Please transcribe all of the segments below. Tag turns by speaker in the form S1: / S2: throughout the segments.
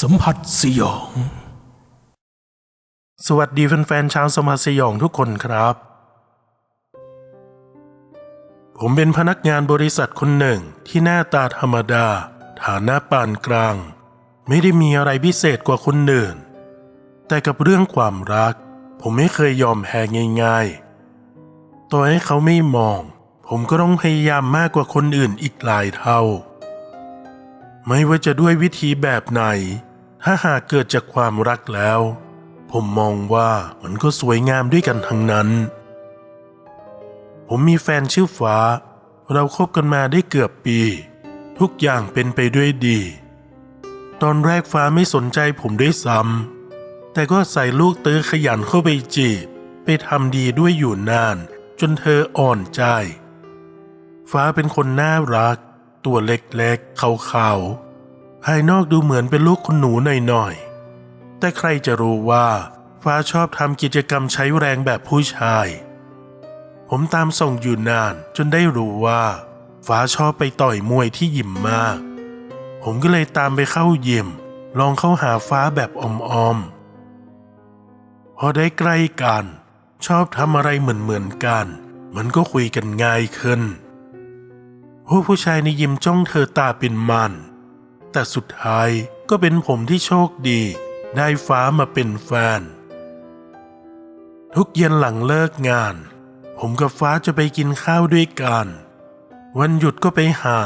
S1: สัมผัสสยอง สวัสดีแฟนๆชาวสมผัสสยองทุกคนครับ ผมเป็นพนักงานบริษัทคนหนึ่งที่หน้าตาธรรมดา ฐานะปานกลาง ไม่ได้มีอะไรพิเศษกว่าคนอื่น แต่กับเรื่องความรัก ผมไม่เคยยอมแพ้ง่ายๆ ต่อให้เขาไม่มอง ผมก็ต้องพยายามมากกว่าคนอื่นอีกหลายเท่า ไม่ว่าจะด้วยวิธีแบบไหน ถ้าหากเกิดจากความรักแล้ว ผมมองว่ามันก็สวยงามด้วยกันทั้งนั้น ผมมีแฟนชื่อฟ้า เราคบกันมาได้เกือบปี ทุกอย่างเป็นไปด้วยดี ตอนแรกฟ้าไม่สนใจผมด้วยซ้ำแต่ก็ใส่ลูกเตอขยันเข้าไปจีบ ไปทำดีด้วยอยู่นาน จนเธออ่อนใจ ฟ้าเป็นคนน่ารัก ตัวเล็กๆขาวๆภายนอกดูเหมือนเป็นลูกคุณหนูหน่อยๆ แต่ใครจะรู้ว่าฟ้าชอบทำกิจกรรมใช้แรงแบบผู้ชาย ผมตามส่งอยู่นานจนได้รู้ว่า ฟ้าชอบไปต่อยมวยที่ยิมมาก ผมก็เลยตามไปเข้ายิม ลองเข้าหาฟ้าแบบออมๆ พอได้ใกล้กัน ชอบทำอะไรเหมือนๆกัน มันก็คุยกันง่ายขึ้น พวกผู้ชายในยิมจ้องเธอตาเป็นมัน แต่สุดท้ายก็เป็นผมที่โชคดี ได้ฟ้ามาเป็นแฟน ทุกเย็นหลังเลิกงาน ผมกับฟ้าจะไปกินข้าวด้วยกัน วันหยุดก็ไปหา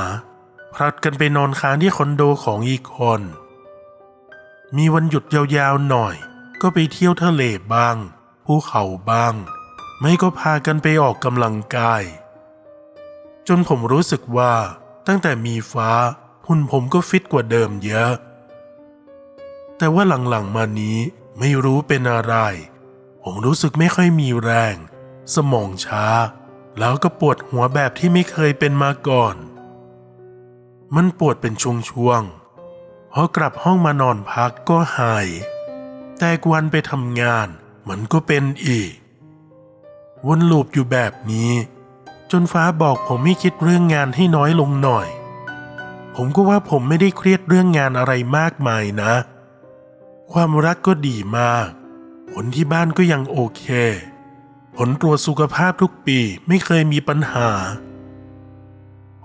S1: พลัดกันไปนอนค้างที่คอนโดของอีกคน มีวันหยุดยาวๆหน่อย ก็ไปเที่ยวทะเลบ้างภูเขาบ้าง ไม่ก็พากันไปออกกำลังกาย จนผมรู้สึกว่าตั้งแต่มีฟ้าหุ่นผมก็ฟิตกว่าเดิมเยอะ แต่ว่าหลังๆมานี้ไม่รู้เป็นอะไร ผมรู้สึกไม่ค่อยมีแรง สมองช้า แล้วก็ปวดหัวแบบที่ไม่เคยเป็นมาก่อน มันปวดเป็นช่วงๆพอกลับห้องมานอนพักก็หาย แต่กวันไปทำงานมันก็เป็นอีก วนลูปอยู่แบบนี้ จนฟ้าบอกผมให้คิดเรื่องงานให้น้อยลงหน่อย ผมก็ว่าผมไม่ได้เครียดเรื่องงานอะไรมากมายนะ ความรักก็ดีมาก ผลที่บ้านก็ยังโอเค ผลตรวจสุขภาพทุกปีไม่เคยมีปัญหา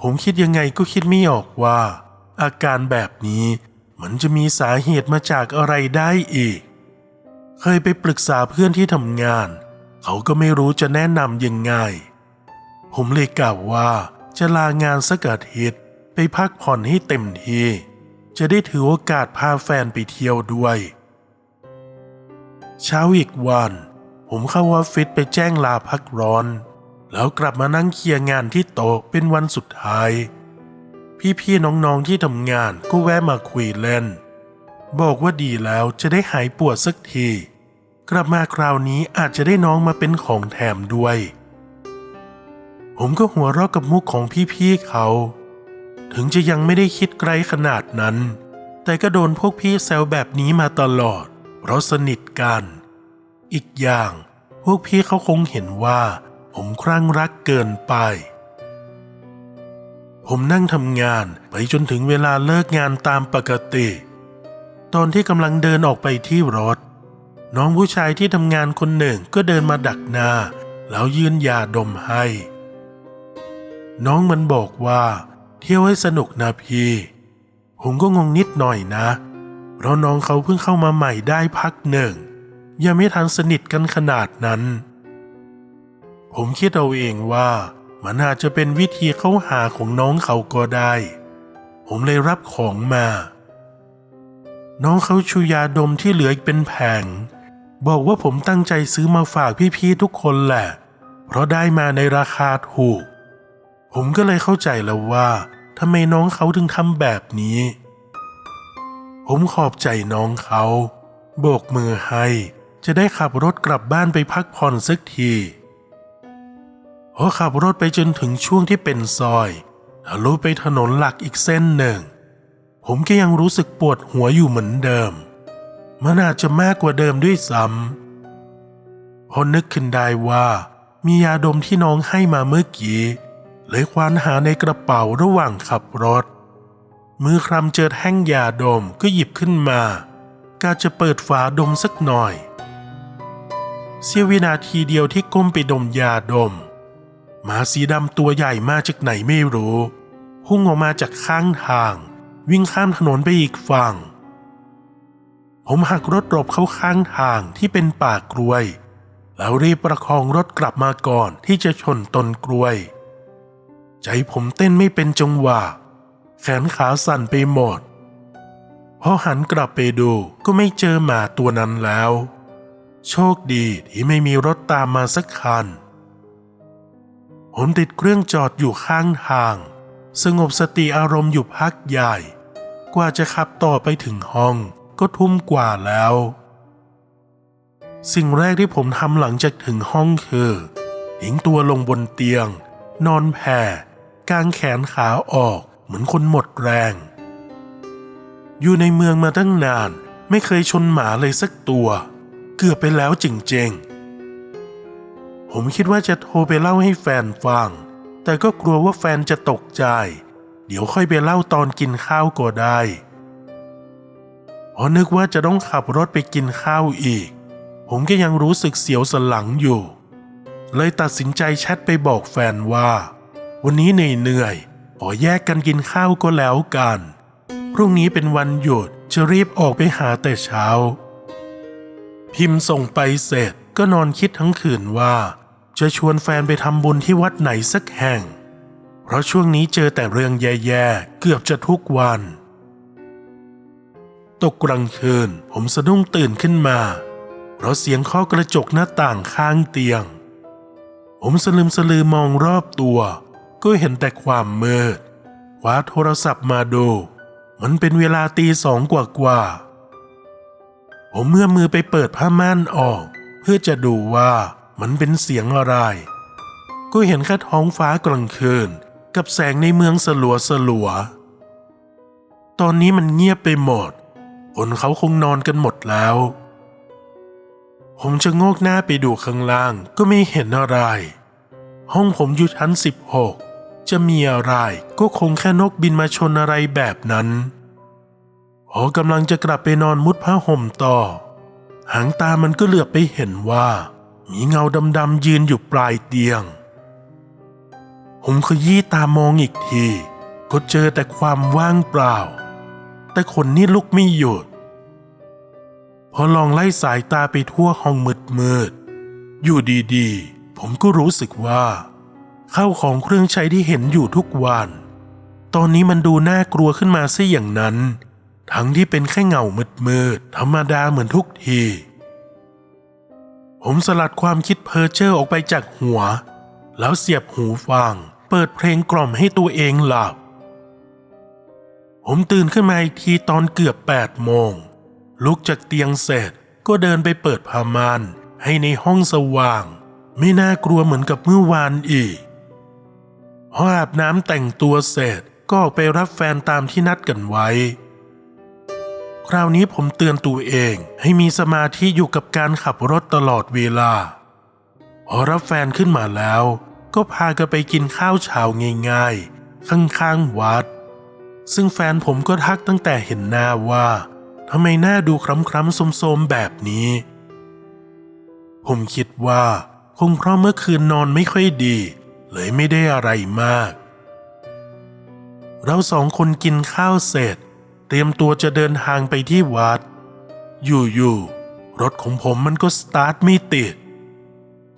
S1: ผมคิดยังไงก็คิดไม่ออกว่า อาการแบบนี้มันจะมีสาเหตุมาจากอะไรได้อีก เคยไปปรึกษาเพื่อนที่ทำงาน เขาก็ไม่รู้จะแนะนำยังไง ผมเลยกล่าวว่าจะลางานสักอาทิตย์ไปพักผ่อนให้เต็มที่ จะได้ถือโอกาสพาแฟนไปเที่ยวด้วย เช้าอีกวัน ผมเข้าออฟฟิศไปแจ้งลาพักร้อน แล้วกลับมานั่งเคลียร์งานที่โต๊ะเป็นวันสุดท้าย พี่ๆน้องๆที่ทำงานก็แวะมาคุยเล่น บอกว่าดีแล้วจะได้หายปวดสักที กลับมาคราวนี้อาจจะได้น้องมาเป็นของแถมด้วย ผมก็หัวเราะกับมุกของพี่ๆเขา ถึงจะยังไม่ได้คิดไกลขนาดนั้น แต่ก็โดนพวกพี่แซวแบบนี้มาตลอด เพราะสนิทกัน อีกอย่าง พวกพี่เขาคงเห็นว่า ผมคลั่งรักเกินไป ผมนั่งทำงานไปจนถึงเวลาเลิกงานตามปกติ ตอนที่กำลังเดินออกไปที่รถ น้องผู้ชายที่ทำงานคนหนึ่งก็เดินมาดักหน้า แล้วยื่นยาดมให้ น้องมันบอกว่า เที่ยวให้สนุกนะพี่ ผมก็งงนิดหน่อยนะ เพราะน้องเขาเพิ่งเข้ามาใหม่ได้พักหนึ่ง ยังไม่ทันสนิทกันขนาดนั้น ผมคิดเอาเองว่า มันอาจจะเป็นวิธีเข้าหาของน้องเขาก็ได้ ผมเลยรับของมา น้องเขาชูยาดมที่เหลืออีกเป็นแผง บอกว่าผมตั้งใจซื้อมาฝากพี่ๆทุกคนแหละ เพราะได้มาในราคาถูก ผมก็เลยเข้าใจแล้วว่าทำไมน้องเขาถึงทำแบบนี้ ผมขอบใจน้องเขาโบกมือให้ จะได้ขับรถกลับบ้านไปพักผ่อนสักทีพอขับรถไปจนถึงช่วงที่เป็นซอยทะลุไปถนนหลักอีกเส้นหนึ่ง ผมก็ยังรู้สึกปวดหัวอยู่เหมือนเดิม มันอาจจะมากกว่าเดิมด้วยซ้ำพอนึกขึ้นได้ว่ามียาดมที่น้องให้มาเมื่อกี้ เลยควานหาในกระเป๋าระหว่างขับรถ มือคลำเจอแท่งยาดมก็หยิบขึ้นมากาจะเปิดฝาดมสักหน่อย เสี้ยววินาทีเดียวที่ก้มไปดมยาดมหมาสีดำตัวใหญ่มาจากไหนไม่รู้พุ่งออกมาจากข้างทาง วิ่งข้ามถนนไปอีกฝั่ง ผมหักรถหลบเข้าข้างทางที่เป็นป่ากล้วย แล้วรีบประคองรถกลับมาก่อนที่จะชนต้นกล้วย ใจผมเต้นไม่เป็นจังหวะ แขนขาสั่นไปหมด พอหันกลับไปดูก็ไม่เจอหมาตัวนั้นแล้ว โชคดีที่ไม่มีรถตามมาสักคัน ผมติดเครื่องจอดอยู่ข้างทาง สงบสติอารมณ์อยู่พักใหญ่ กว่าจะขับต่อไปถึงห้องก็ทุ่มกว่าแล้ว สิ่งแรกที่ผมทำหลังจากถึงห้องคือทิ้งตัวลงบนเตียง นอนแผ่ กางแขนขาออกเหมือนคนหมดแรง อยู่ในเมืองมาตั้งนานไม่เคยชนหมาเลยสักตัว เกือบไปแล้วจริงๆ ผมคิดว่าจะโทรไปเล่าให้แฟนฟัง แต่ก็กลัวว่าแฟนจะตกใจ เดี๋ยวค่อยไปเล่าตอนกินข้าวก็ได้พราะนึกว่าจะต้องขับรถไปกินข้าวอีก ผมก็ยังรู้สึกเสียวสลังอยู่ เลยตัดสินใจแชทไปบอกแฟนว่า วันนี้เหนื่อยๆขอแยกกันกินข้าวก็แล้วกัน พรุ่งนี้เป็นวันหยุดจะรีบออกไปหาแต่เช้า พิมพ์ส่งไปเสร็จก็นอนคิดทั้งคืนว่า จะชวนแฟนไปทำบุญที่วัดไหนสักแห่ง เพราะช่วงนี้เจอแต่เรื่องแย่ๆเกือบจะทุกวัน ตกกลางคืนผมสะดุ้งตื่นขึ้นมา เพราะเสียงเคาะกระจกหน้าต่างข้างเตียง ผมสลืมสลือมองรอบตัว ก็เห็นแต่ความมืดคว้าโทรศัพท์มาดู มันเป็นเวลาตีสองกว่ากว่าผมเมื่อมือไปเปิดผ้าม่านออก เพื่อจะดูว่ามันเป็นเสียงอะไร ก็เห็นแค่ท้องฟ้ากลางคืน กับแสงในเมืองสลัวสลัว ตอนนี้มันเงียบไปหมด คนเขาคงนอนกันหมดแล้ว ผมจะโงกหน้าไปดูข้างล่างก็ไม่เห็นอะไร ห้องผมอยู่ชั้น 16 จะมีอะไรก็คงแค่นกบินมาชนอะไรแบบนั้นพอกำลังจะกลับไปนอนมุดผ้าห่มต่อ หางตามันก็เหลือบไปเห็นว่า มีเงาดำๆยืนอยู่ปลายเตียง ผมขยี้ตามองอีกที ก็เจอแต่ความว่างเปล่า แต่คนนี่ลุกไม่หยุด พอลองไล่สายตาไปทั่วห้องมืดๆ อยู่ดีๆ ผมก็รู้สึกว่า ข้าวของเครื่องใช้ที่เห็นอยู่ทุกวัน ตอนนี้มันดูน่ากลัวขึ้นมาซะอย่างนั้น ทั้งที่เป็นแค่เงามืดๆธรรมดาเหมือนทุกที ผมสลัดความคิดเพ้อเจ้อออกไปจากหัว แล้วเสียบหูฟัง เปิดเพลงกล่อมให้ตัวเองหลับ ผมตื่นขึ้นมาอีกทีตอนเกือบแปดโมง ลุกจากเตียงเสร็จก็เดินไปเปิดผ้ามานให้ในห้องสว่าง ไม่น่ากลัวเหมือนกับเมื่อวานอีก พออาบน้ำแต่งตัวเสร็จก็ออกไปรับแฟนตามที่นัดกันไว้ คราวนี้ผมเตือนตัวเองให้มีสมาธิอยู่กับการขับรถตลอดเวลา พอรับแฟนขึ้นมาแล้ว ก็พากันไปกินข้าวเช้าง่ายๆ ข้างๆวัด ซึ่งแฟนผมก็ทักตั้งแต่เห็นหน้าว่าทำไมหน้าดูคล้ำๆโสมๆแบบนี้ ผมคิดว่า คงเพราะเมื่อคืนนอนไม่ค่อยดี เลยไม่ได้อะไรมาก เราสองคนกินข้าวเสร็จ เตรียมตัวจะเดินทางไปที่วัด อยู่ๆรถของผมมันก็สตาร์ทไม่ติด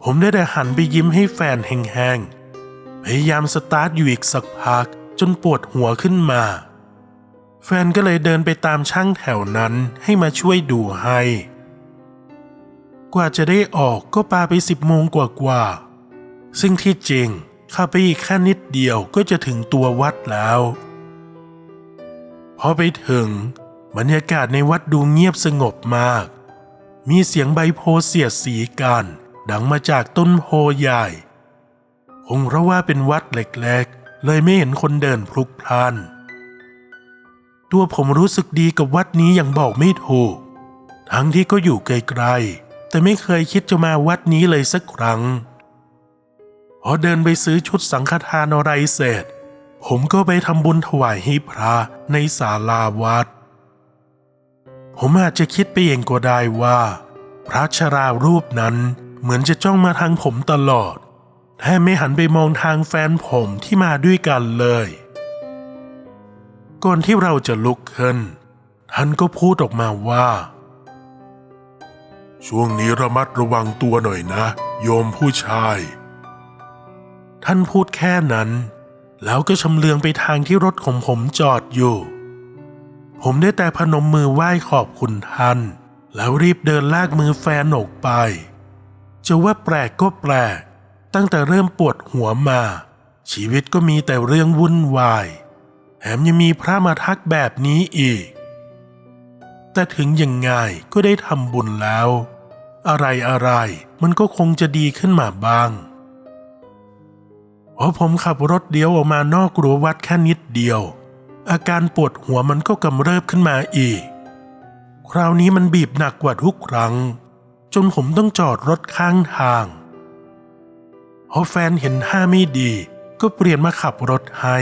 S1: ผมได้แต่หันไปยิ้มให้แฟนแห้งๆพยายามสตาร์ทอยู่อีกสักพักจนปวดหัวขึ้นมา แฟนก็เลยเดินไปตามช่างแถวนั้นให้มาช่วยดูให้ กว่าจะได้ออกก็ปาไปสิบโมงกว่าๆ ซึ่งที่จริงขับไปอีกแค่นิดเดียวก็จะถึงตัววัดแล้วพอไปถึง บรรยากาศในวัดดูเงียบสงบมาก มีเสียงใบโพเสียดสีกัน ดังมาจากต้นโพใหญ่ คงเพราะว่าเป็นวัดเล็กๆ เลยไม่เห็นคนเดินพลุกพล่าน ตัวผมรู้สึกดีกับวัดนี้อย่างบอกไม่ถูก ทั้งที่ก็อยู่ไกลๆ แต่ไม่เคยคิดจะมาวัดนี้เลยสักครั้ง พอเดินไปซื้อชุดสังฆทานอะไรเสร็จ ผมก็ไปทำบุญถวายให้พระในศาลาวัด ผมอาจจะคิดไปเองก็ได้ว่า พระชรารูปนั้นเหมือนจะจ้องมาทางผมตลอดแทบไม่หันไปมองทางแฟนผมที่มาด้วยกันเลย ก่อนที่เราจะลุกขึ้น ท่านก็พูดออกมาว่า ช่วงนี้ระมัดระวังตัวหน่อยนะ โยมผู้ชาย ท่านพูดแค่นั้น แล้วก็ชำเลืองไปทางที่รถของผมจอดอยู่ ผมได้แต่พนมมือไหว้ขอบคุณท่าน แล้วรีบเดินลากมือแฟนออกไป จะว่าแปลกก็แปลก ตั้งแต่เริ่มปวดหัวมา ชีวิตก็มีแต่เรื่องวุ่นวายแถมยังมีพระมาทักแบบนี้อีก แต่ถึงยังไงก็ได้ทำบุญแล้ว อะไรอะไรมันก็คงจะดีขึ้นมาบ้าง พอผมขับรถเดียวออกมานอกรั้ววัดแค่นิดเดียว อาการปวดหัวมันก็กำเริบขึ้นมาอีก คราวนี้มันบีบหนักกว่าทุกครั้ง จนผมต้องจอดรถข้างทางพอแฟนเห็นท่าไม่ดี ก็เปลี่ยนมาขับรถให้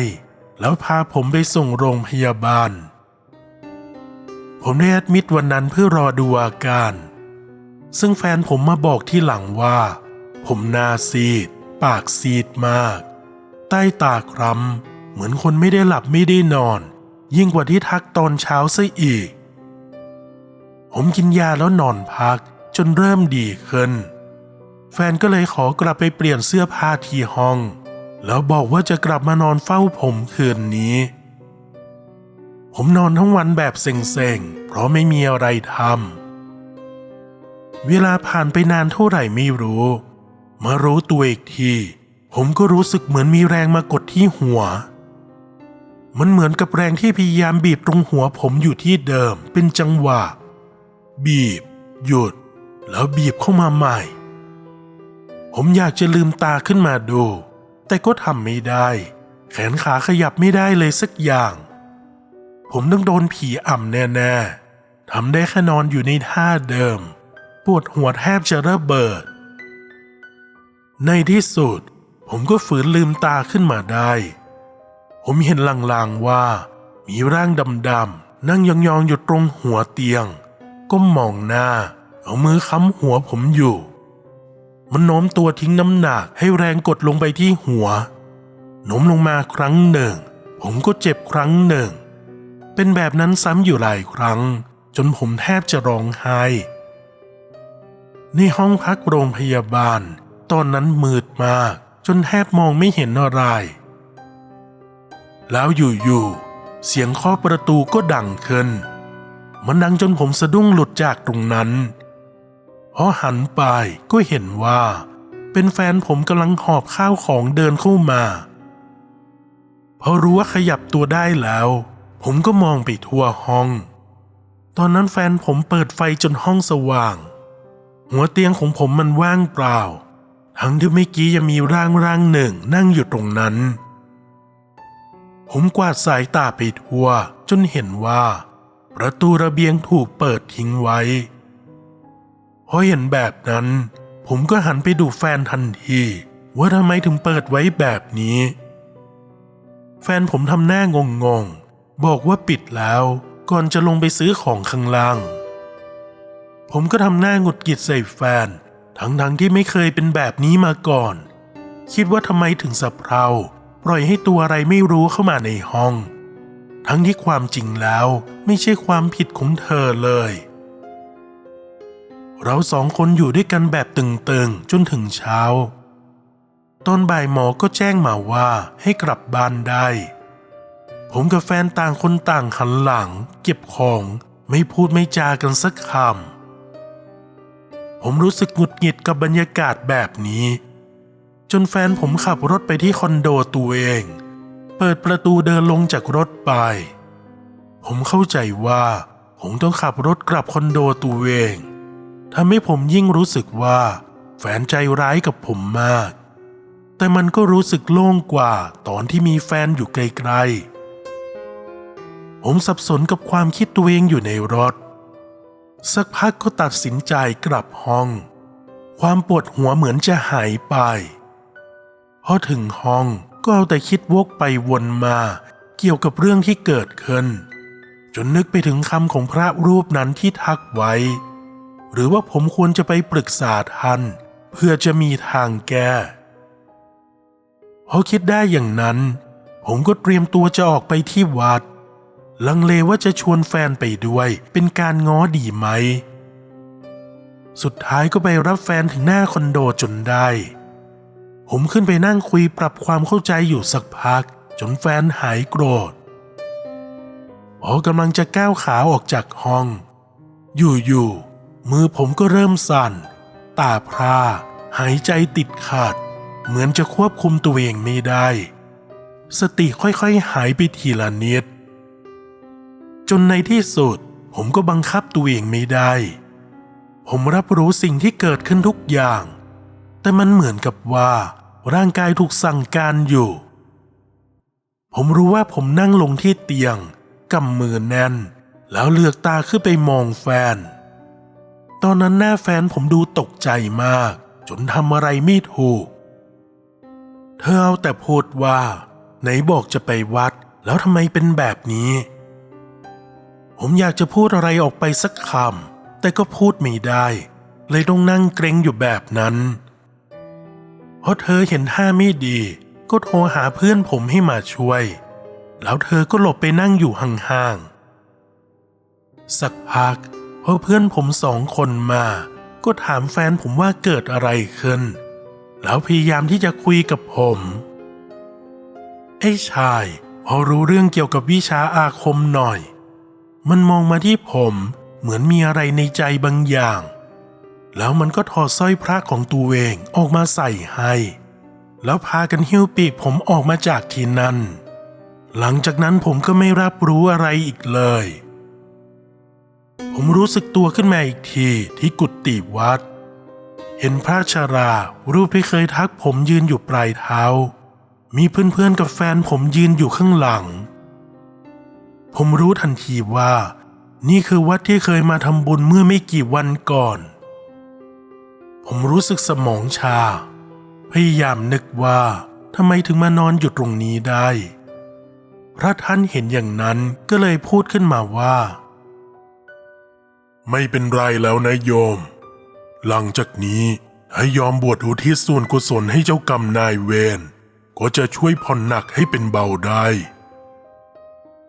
S1: แล้วพาผมไปส่งโรงพยาบาล ผมได้แอดมิดวันนั้นเพื่อรอดูอาการ ซึ่งแฟนผมมาบอกที่หลังว่า ผมนาซีด ปากซีดมาก ใต้ตาคล้ำเหมือนคนไม่ได้หลับไม่ได้นอน ยิ่งกว่าที่ทักตอนเช้าซะอีก ผมกินยาแล้วนอนพักจนเริ่มดีขึ้น แฟนก็เลยขอกลับไปเปลี่ยนเสื้อผ้าที่ห้อง แล้วบอกว่าจะกลับมานอนเฝ้าผมคืนนี้ ผมนอนทั้งวันแบบเซ็งๆ เพราะไม่มีอะไรทำเวลาผ่านไปนานเท่าไหร่ไม่รู้ มารู้ตัวอีกที ผมก็รู้สึกเหมือนมีแรงมากดที่หัว มันเหมือนกับแรงที่พยายามบีบตรงหัวผมอยู่ที่เดิมเป็นจังหวะ บีบ หยุด แล้วบีบเข้ามาใหม่ ผมอยากจะลืมตาขึ้นมาดู แต่ก็ทำไม่ได้ แขนขาขยับไม่ได้เลยสักอย่าง ผมต้องโดนผีอ่ำแน่ๆทำได้แค่นอนอยู่ในท่าเดิม ปวดหัวแทบจะระเบิด ในที่สุด ผมก็ฝืนลืมตาขึ้นมาได้ ผมเห็นลางๆว่า มีร่างดำๆนั่งยองๆอยู่ตรงหัวเตียง ก้มมองหน้า เอามือค้ำหัวผมอยู่ มันโน้มตัวทิ้งน้ำหนักให้แรงกดลงไปที่หัวโน้มลงมาครั้งหนึ่ง ผมก็เจ็บครั้งหนึ่ง เป็นแบบนั้นซ้ำอยู่หลายครั้ง จนผมแทบจะร้องไห้ในห้องพักโรงพยาบาล ตอนนั้นมืดมาก จนแทบมองไม่เห็นอะไร แล้วอยู่ๆเสียงเคาะประตูก็ดังขึ้น มันดังจนผมสะดุ้งหลุดจากตรงนั้นพอหันไปก็เห็นว่า เป็นแฟนผมกำลังหอบข้าวของเดินเข้ามาพอรู้ว่าขยับตัวได้แล้ว ผมก็มองไปทั่วห้อง ตอนนั้นแฟนผมเปิดไฟจนห้องสว่าง หัวเตียงของผมมันว่างเปล่า ทั้งที่เมื่อกี้ยังมีร่างร่างหนึ่งนั่งอยู่ตรงนั้น ผมกวาดสายตาไปทั่วจนเห็นว่า ประตูระเบียงถูกเปิดทิ้งไว้พอเห็นแบบนั้น ผมก็หันไปดูแฟนทันที ว่าทำไมถึงเปิดไว้แบบนี้ แฟนผมทำหน้างงงๆบอกว่าปิดแล้วก่อนจะลงไปซื้อของข้างล่าง ผมก็ทำหน้าหงุดหงิดใส่แฟน ทั้งๆที่ไม่เคยเป็นแบบนี้มาก่อน คิดว่าทำไมถึงสะเพราปล่อยให้ตัวอะไรไม่รู้เข้ามาในห้อง ทั้งที่ความจริงแล้วไม่ใช่ความผิดของเธอเลย เราสองคนอยู่ด้วยกันแบบตึงๆจนถึงเช้า ตอนบ่ายหมอก็แจ้งมาว่าให้กลับบ้านได้ ผมกับแฟนต่างคนต่างหันหลัง เก็บของไม่พูดไม่จากันสักคำ ผมรู้สึกหงุดหงิดกับบรรยากาศแบบนี้ จนแฟนผมขับรถไปที่คอนโดตัวเอง เปิดประตูเดินลงจากรถไป ผมเข้าใจว่า ผมต้องขับรถกลับคอนโดตัวเองทำให้ผมยิ่งรู้สึกว่า แฟนใจร้ายกับผมมาก แต่มันก็รู้สึกโล่งกว่าตอนที่มีแฟนอยู่ไกลๆผมสับสนกับความคิดตัวเองอยู่ในรถ สักพักก็ตัดสินใจกลับห้อง ความปวดหัวเหมือนจะหายไปพอถึงห้องก็เอาแต่คิดวกไปวนมา เกี่ยวกับเรื่องที่เกิดขึ้น จนนึกไปถึงคำของพระรูปนั้นที่ทักไว้ หรือว่าผมควรจะไปปรึกษาท่าน เพื่อจะมีทางแก้พอคิดได้อย่างนั้น ผมก็เตรียมตัวจะออกไปที่วัด ลังเลว่าจะชวนแฟนไปด้วย เป็นการง้อดีไหม สุดท้ายก็ไปรับแฟนถึงหน้าคอนโดจนได้ ผมขึ้นไปนั่งคุยปรับความเข้าใจอยู่สักพัก จนแฟนหายโกรธพอกำลังจะก้าวขาออกจากห้อง อยู่ๆมือผมก็เริ่มสั่น ตาพร่าหายใจติดขัด เหมือนจะควบคุมตัวเองไม่ได้ สติค่อยๆหายไปทีละนิด จนในที่สุด ผมก็บังคับตัวเองไม่ได้ ผมรับรู้สิ่งที่เกิดขึ้นทุกอย่าง แต่มันเหมือนกับว่า ร่างกายถูกสั่งการอยู่ ผมรู้ว่าผมนั่งลงที่เตียงกำมือแน่น แล้วเลือกตาขึ้นไปมองแฟน ตอนนั้นหน้าแฟนผมดูตกใจมาก จนทำอะไรไม่ถูก เธอเอาแต่พูดว่า ไหนบอกจะไปวัด แล้วทำไมเป็นแบบนี้ ผมอยากจะพูดอะไรออกไปสักคำแต่ก็พูดไม่ได้ เลยต้องนั่งเกรงอยู่แบบนั้นเพราะเธอเห็นท่าไม่ดี ก็โทรหาเพื่อนผมให้มาช่วย แล้วเธอก็หลบไปนั่งอยู่ห่างๆสักพักพอเพื่อนผมสองคนมา ก็ถามแฟนผมว่าเกิดอะไรขึ้น แล้วพยายามที่จะคุยกับผมไอ้ชายพอรู้เรื่องเกี่ยวกับวิชาอาคมหน่อย มันมองมาที่ผมเหมือนมีอะไรในใจบางอย่าง แล้วมันก็ถอดสร้อยพระของตัวเองออกมาใส่ให้ แล้วพากันหิ้วปีกผมออกมาจากที่นั่น หลังจากนั้นผมก็ไม่รับรู้อะไรอีกเลย ผมรู้สึกตัวขึ้นมาอีกทีที่กุฏิวัด เห็นพระชารารูปที่เคยทักผมยืนอยู่ปลายเท้า มีเพื่อนๆกับแฟนผมยืนอยู่ข้างหลัง ผมรู้ทันทีว่า นี่คือวัดที่เคยมาทำบุญเมื่อไม่กี่วันก่อน ผมรู้สึกสมองชา พยายามนึกว่าทำไมถึงมานอนอยู่ตรงนี้ได้ พระท่านเห็นอย่างนั้นก็เลยพูดขึ้นมาว่า ไม่เป็นไรแล้วนะโยม หลังจากนี้ให้ยอมบวชอุทิศส่วนกุศลให้เจ้ากรรมนายเวรก็จะช่วยผ่อนหนักให้เป็นเบาได้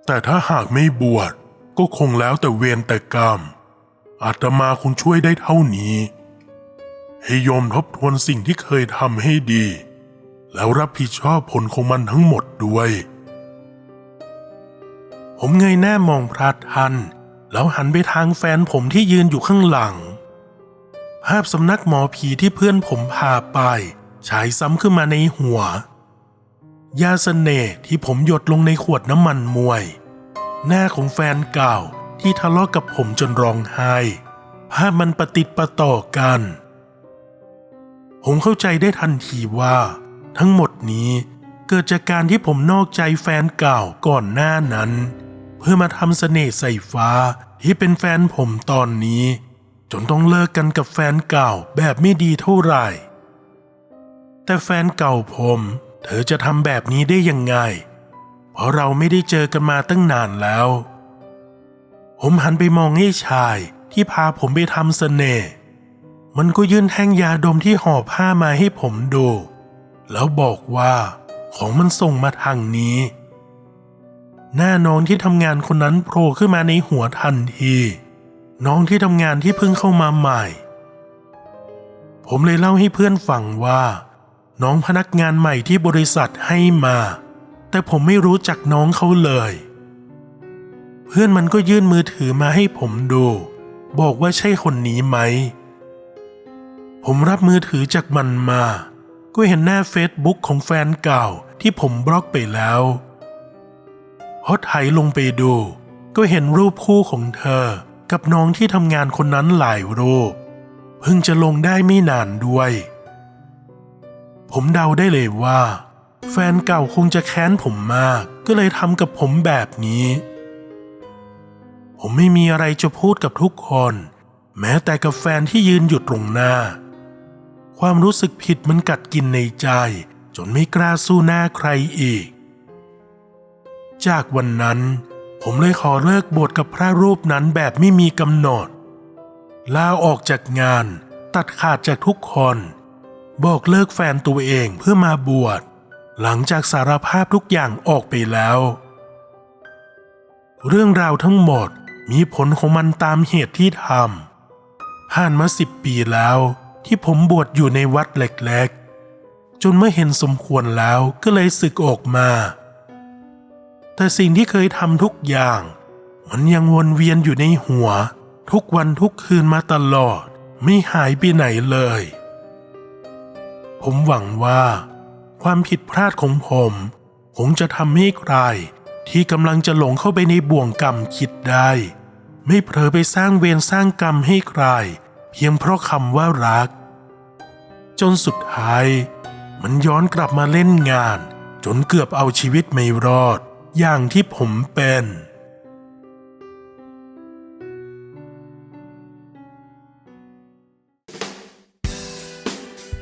S1: แต่ถ้าหากไม่บวชก็คงแล้วแต่เวรแต่กรรม อาตมาคงช่วยได้เท่านี้ ให้โยมทบทวนสิ่งที่เคยทำให้ดี แล้วรับผิดชอบผลของมันทั้งหมดด้วย ผมเงยหน้ามองพระท่านแล้วหันไปทางแฟนผมที่ยืนอยู่ข้างหลัง ภาพสำนักหมอผีที่เพื่อนผมพาไปฉายซ้ำขึ้นมาในหัว ยาสเสน่ห์ที่ผมหยดลงในขวดน้ำมันมวย หน้าของแฟนเก่าที่ทะเลาะกับผมจนร้องไห้ภาพมันประติดประต่อกัน ผมเข้าใจได้ทันทีว่า ทั้งหมดนี้เกิดจากการที่ผมนอกใจแฟนเก่าก่อนหน้านั้น เพื่อมาทำเสน่ห์ใส่ฟ้าที่เป็นแฟนผมตอนนี้ จนต้องเลิกกันกับแฟนเก่าแบบไม่ดีเท่าไหร่ แต่แฟนเก่าผม เธอจะทำแบบนี้ได้ยังไง เพราะเราไม่ได้เจอกันมาตั้งนานแล้ว ผมหันไปมองไอ้ชายที่พาผมไปทำเสน่ห์มันก็ยื่นแท่งยาดมที่ห่อผ้ามาให้ผมดู แล้วบอกว่าของมันส่งมาทางนี้ หน้าน้องที่ทำงานคนนั้นโผล่ขึ้นมาในหัวทันที น้องที่ทำงานที่เพิ่งเข้ามาใหม่ ผมเลยเล่าให้เพื่อนฟังว่า น้องพนักงานใหม่ที่บริษัทให้มา แต่ผมไม่รู้จักน้องเขาเลย เพื่อนมันก็ยื่นมือถือมาให้ผมดู บอกว่าใช่คนนี้ไหม ผมรับมือถือจากมันมา ก็เห็นหน้าเฟซบุ๊กของแฟนเก่าที่ผมบล็อกไปแล้วพอไถลงไปดู ก็เห็นรูปคู่ของเธอ กับน้องที่ทำงานคนนั้นหลายรูป เพิ่งจะลงได้ไม่นานด้วย ผมเดาได้เลยว่า แฟนเก่าคงจะแค้นผมมาก ก็เลยทำกับผมแบบนี้ ผมไม่มีอะไรจะพูดกับทุกคน แม้แต่กับแฟนที่ยืนอยู่ตรงหน้า ความรู้สึกผิดมันกัดกินในใจ จนไม่กล้าสู้หน้าใครอีก จากวันนั้น ผมเลยขอเลิกบวชกับพระรูปนั้นแบบไม่มีกำหนดลาออกจากงานตัดขาดจากทุกคน บอกเลิกแฟนตัวเองเพื่อมาบวช หลังจากสารภาพทุกอย่างออกไปแล้ว เรื่องราวทั้งหมดมีผลของมันตามเหตุที่ทำผ่านมาสิบปีแล้วที่ผมบวชอยู่ในวัดเล็กๆ จนเมื่อเห็นสมควรแล้วก็เลยสึกออกมา แต่สิ่งที่เคยทำทุกอย่าง มันยังวนเวียนอยู่ในหัว ทุกวันทุกคืนมาตลอด ไม่หายไปไหนเลย ผมหวังว่า ความผิดพลาดของผมคงจะทำให้ใครที่กำลังจะหลงเข้าไปในบ่วงกรรมคิดได้ ไม่เผลอไปสร้างเวรสร้างกรรมให้ใคร เพียงเพราะคำว่ารัก จนสุดท้าย มันย้อนกลับมาเล่นงาน จนเกือบเอาชีวิตไม่รอด อย่างที่ผมเป็น